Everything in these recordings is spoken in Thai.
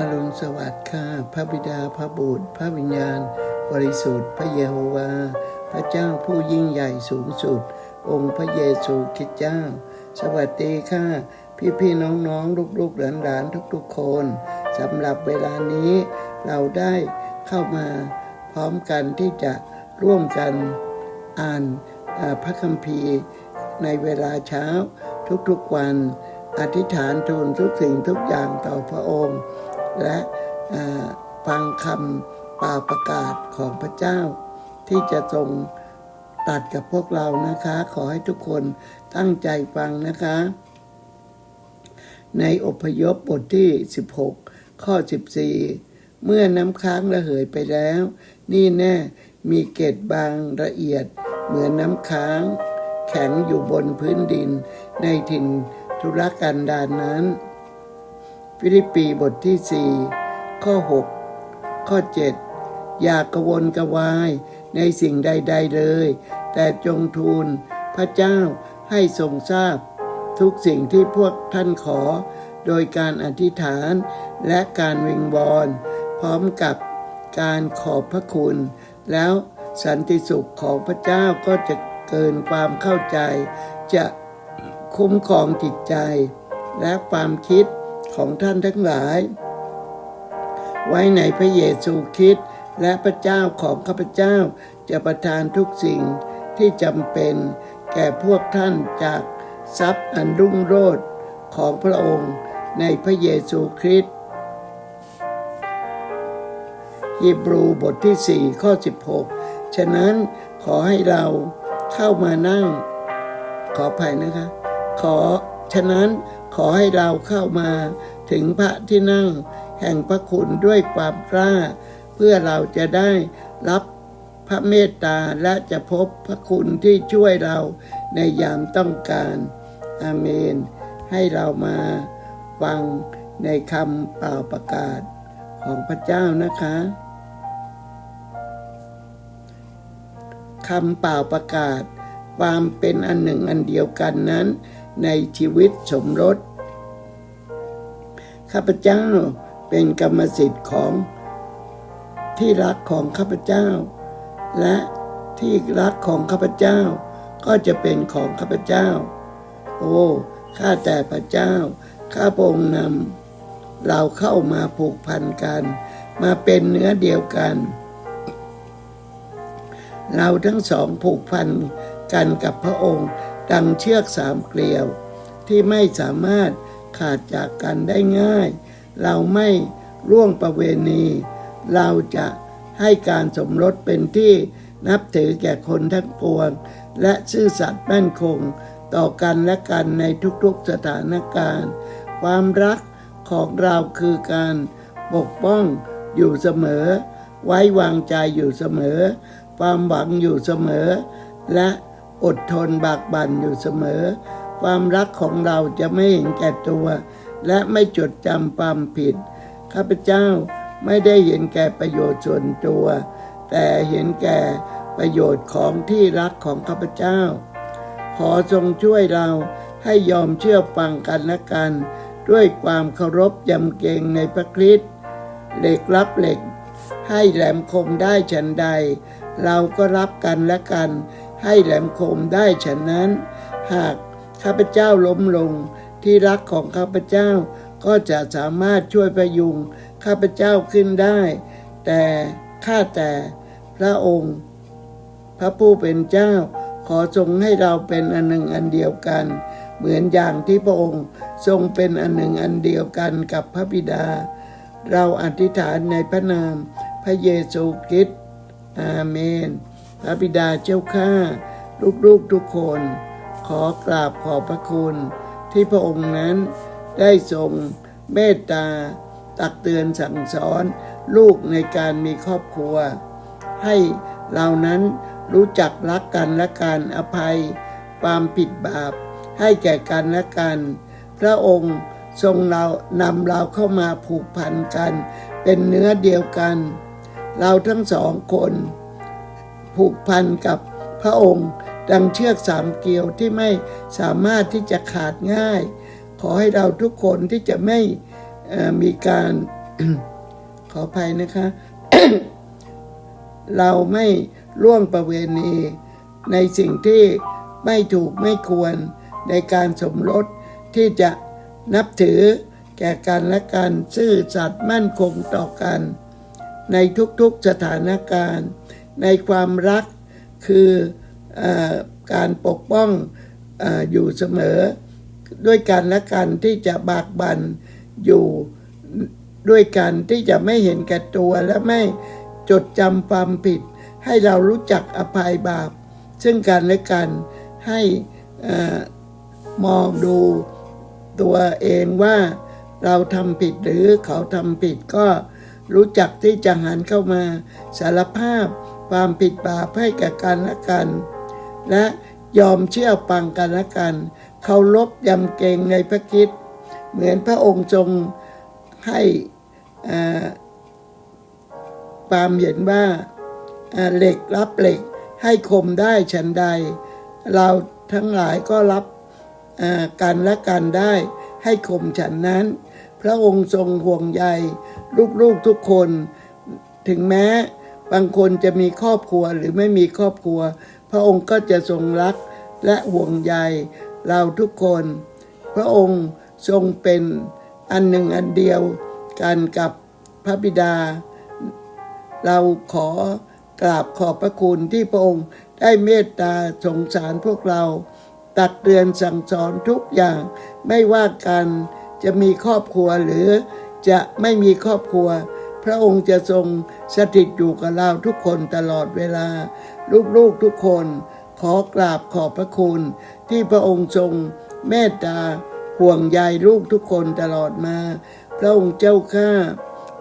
อรุณสวัสดิ์ค่ะพระบิดาพระบุตร พระวิญญาณ บริสุทธิ์พระเยโฮวา พระเจ้าผู้ยิ่งใหญ่สูงสุด องค์พระเยซูคริสต์เจ้า สวัสดีค่ะ พี่พี่ๆน้องๆลูกๆหลานๆทุกๆคนสำหรับเวลานี้ เราได้เข้ามาพร้อมกันที่จะร่วมกันอ่านพระคัมภีร์ในเวลาเช้าทุกๆวัน อธิษฐานทูลทุกสิ่งทุกอย่างต่อพระองค์ และฟังคำป่าประกาศของพระเจ้า ที่จะทรงตัดกับพวกเรานะคะ ขอให้ทุกคนตั้งใจฟังนะคะ ในอพยพบทที่ 16 ข้อ 14 เมื่อน้ำค้างระเหยไปแล้ว นี่แน่มีเกล็ดบางละเอียดเหมือนน้ำค้าง แข็งอยู่บนพื้นดินในถิ่นธุรกันดารนั้น ฟิลิปปีบทที่ 4 ข้อ 6 ข้อ 7 อย่ากระวนกระวายในสิ่งใดๆเลย แต่จงทูลพระเจ้าให้ทรงทราบ ทุกสิ่งที่พวกท่านขอ โดยการอธิษฐานและการวิงวอนพร้อมกับการขอบพระคุณ แล้วสันติสุขของพระเจ้าก็จะเกินความเข้าใจ จะคุ้มครองจิตใจ และความคิด ของท่านทั้งหลาย ไว้ในพระเยซูคริสต์และพระเจ้าของข้าพเจ้าจะประทานทุกสิ่งที่จำเป็นแก่พวกท่านจากทรัพย์อันรุ่งโรจน์ของพระองค์ในพระเยซูคริสต์ฮีบรูบทที่ 4 ข้อ 16 ฉะนั้นขอให้เราเข้ามานั่ง ขออภัยนะคะ ขอ ฉะนั้นขอให้เราเข้ามาถึงพระที่นั่ง แห่งพระคุณด้วยความกล้า เพื่อเราจะได้รับพระเมตตาและจะพบพระคุณที่ช่วยเราในยามต้องการ อาเมน ให้เรามาฟังในคำเป่าประกาศของพระเจ้านะคะคำเป่าประกาศความเป็นอันหนึ่งอันเดียวกันนั้น ในชีวิตสมรส ข้าพเจ้าเป็นกรรมสิทธิ์ของที่รักของข้าพเจ้า และที่รักของข้าพเจ้า ก็จะเป็นของข้าพเจ้า โอ้ข้าแต่พระเจ้า ข้าพระองค์นำเราเข้ามาผูกพันกัน มาเป็นเนื้อเดียวกัน เราทั้งสองผูกพันกันกับพระองค์ ดังเชือกสามเกลียว ที่ไม่สามารถขาดจากกันได้ง่าย เราไม่ร่วงประเวณี เราจะให้การสมรสเป็นที่นับถือแก่คนทั้งปวง และซื่อสัตย์มั่นคง ต่อกันและกันในทุกๆสถานการณ์ ความรักของเราคือการปกป้องอยู่เสมอ ไว้วางใจอยู่เสมอ ความหวังอยู่เสมอ และ อดทนบากบั่นอยู่เสมอ ความรักของเราจะไม่เห็นแก่ตัว และไม่จดจำความผิด ข้าพเจ้าไม่ได้เห็นแก่ประโยชน์ส่วนตัว แต่เห็นแก่ประโยชน์ของที่รักของข้าพเจ้า ขอทรงช่วยเราให้ยอมเชื่อฟังกันและกัน ด้วยความเคารพยำเกรงในพระคริสต์เหล็กรับเหล็ก ให้แหลมคมได้ฉันใด เราก็รับกันและกัน ให้แหลมคมได้ฉันนั้น หากข้าพเจ้าล้มลงที่รักของข้าพเจ้าก็จะสามารถช่วยประยุงข้าพเจ้าขึ้นได้ แต่ข้าแต่พระองค์ พระผู้เป็นเจ้า ขอทรงให้เราเป็นอันหนึ่งอันเดียวกัน เหมือนอย่างที่พระองค์ทรงเป็นอันหนึ่งอันเดียวกันกับพระบิดา เราอธิษฐานในพระนามพระเยซูคริสต์อาเมน พระบิดาเจ้าข้าลูกๆทุกคน ขอกราบขอบพระคุณ ที่พระองค์นั้นได้ทรงเมตตา ตักเตือนสั่งสอนลูกในการมีครอบครัว ให้เรานั้นรู้จักรักกันและการอภัย ความผิดบาป ให้แก่กันและกัน พระองค์ทรงเรานำเราเข้ามาผูกพันกัน เป็นเนื้อเดียวกัน เราทั้งสองคน ผูกพันกับพระองค์ ดังเชือกสามเกลียวที่ไม่สามารถที่จะขาดง่าย ขอให้เราทุกคนที่จะไม่มีการขออภัยนะคะ เราไม่ล่วงประเวณีในสิ่งที่ไม่ถูกไม่ควรในการสมรสที่จะนับถือแก่กันและกันซื่อสัตย์มั่นคงต่อกัน ในทุกๆสถานการณ์ ในความรักคืออการปกป้องออยู่เสมอ ด้วยกันและกันที่จะบากบันอยู่ด้วยกันที่จะไม่เห็นแก่ตัวและไม่จดจำความผิด ให้เรารู้จักอภัยบาป ซึ่งกันและกันให้อมองดูตัวเองว่าเราทำผิดหรือเขาทำผิดก็ รู้จักที่จะหันเข้ามาสารภาพความผิดบาปให้แก่กันและกัน และยอมเชื่อฟังกันและกันเคารพยำเกรงในพระคิดเหมือนพระองค์ทรงให้ความเห็นว่าเหล็กรับเหล็กให้คมได้ฉันใด เราทั้งหลายก็รับกันและกันได้ให้คมฉันนั้น พระองค์ทรงห่วงใยลูกๆทุกคน ถึงแม้บางคนจะมีครอบครัวหรือไม่มีครอบครัว พระองค์ก็จะทรงรักและห่วงใยเราทุกคน พระองค์ทรงเป็นอันหนึ่งอันเดียวกันกับพระบิดา เราขอกราบขอบพระคุณที่พระองค์ได้เมตตาสงสารพวกเรา ตักเตือนสั่งสอนทุกอย่างไม่ว่ากัน จะมีครอบครัวหรือจะไม่มีครอบครัว พระองค์จะทรงสถิตอยู่กับเราทุกคนตลอดเวลา ลูกๆทุกคนขอกราบขอบพระคุณ ที่พระองค์ทรงเมตตาห่วงใยลูกทุกคนตลอดมา พระองค์เจ้าข้า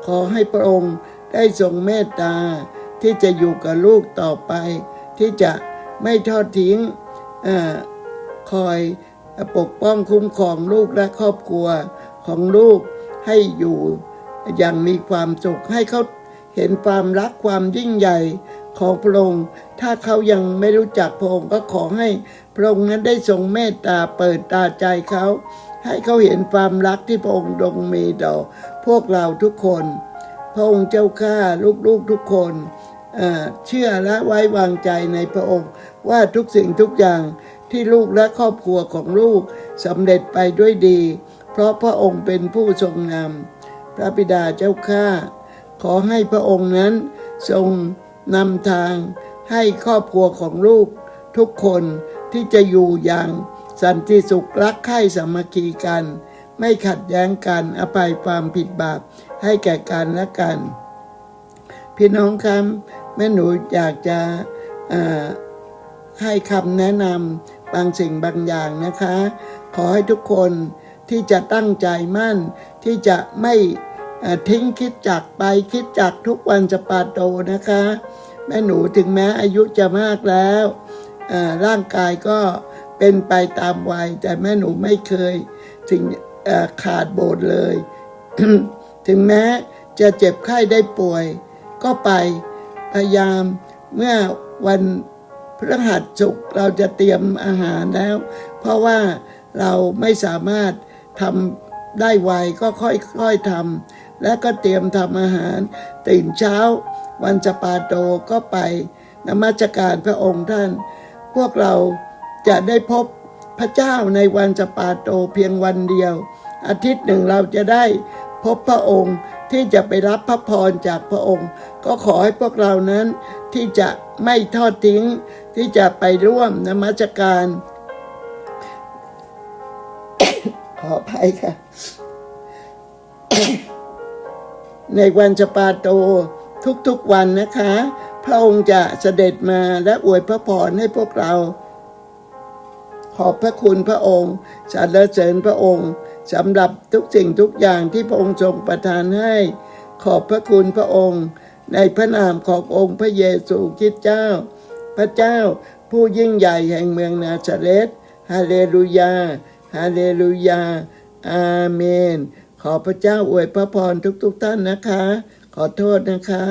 ขอให้พระองค์ได้ทรงเมตตา ที่จะอยู่กับลูกต่อไป ที่จะไม่ทอดทิ้งอคอย ปกป้องคุ้มครองลูกและครอบครัวของลูกให้อยู่อย่างมีความสุขให้เขาเห็นความรักความยิ่งใหญ่ของพระองค์ ถ้าเขายังไม่รู้จักพระองค์ก็ขอให้พระองค์นั้นได้ทรงเมตตาเปิดตาใจเขา ให้เขาเห็นความรักที่พระองค์ทรงมีต่อพวกเราทุกคน พระองค์เจ้าข้าลูกๆทุกคนเอ่อเชื่อและไว้วางใจในพระองค์ว่าทุกสิ่งทุกอย่าง ที่ลูกและครอบครัวของลูกสำเร็จไปด้วยดี เพราะพระองค์เป็นผู้ทรงนำพระบิดาเจ้าข้าขอให้พระองค์นั้นทรงนำทางให้ครอบครัวของลูก ทุกคนที่จะอยู่อย่างสันติสุขรักใคร่สามัคคีกัน ไม่ขัดแย้งกันอภัยความผิดบาปให้แก่กันและกัน พี่น้องครับแม่หนูอยากจะ ให้คำแนะนำบางสิ่งบางอย่างนะคะ ขอให้ทุกคนที่จะตั้งใจมั่น ที่จะไม่ทิ้งคิดจักไปคิดจักทุกวันจะปาโตนะคะ แม่หนูถึงแม้อายุจะมากแล้วร่างกายก็เป็นไปตามวัย แต่แม่หนูไม่เคยถึงขาดโบสเลย ถึงแม้จะเจ็บไข้ได้ป่วย ก็ไปพยายามเมื่อวัน พฤหัสศุกร์เราจะเตรียมอาหารแล้ว เพราะว่าเราไม่สามารถทำได้ไวก็ค่อยๆทำและก็เตรียมทำอาหาร ตื่นเช้า วันจะปาโตก็ไปนมัสการพระองค์ท่าน พวกเราจะได้พบพระเจ้าในวันจะปาโตเพียงวันเดียว อาทิตย์หนึ่งเราจะได้ พบพระองค์ที่จะไปรับพระพรจากพระองค์ ก็ขอให้พวกเรานั้นที่จะไม่ทอดทิ้งที่จะไปร่วมนมัสการ ขออภัยค่ะ ในวันจปาโตทุกๆวันนะคะ พระองค์จะเสด็จมาและอวยพระพรให้พวกเรา ขอบพระคุณพระองค์สรรเสริญพระองค์ สำหรับทุกสิ่งทุกอย่างที่พระองค์ทรงประทานให้ ขอบพระคุณพระองค์ ในพระนามขององค์พระเยซูคริสต์เจ้า พระเจ้าผู้ยิ่งใหญ่แห่งเมืองนาซาเรตฮาเลลูยา ฮาเลลูยา อาเมน ขอพระเจ้าอวยพระพรทุกๆท่านนะคะ ขอโทษนะคะ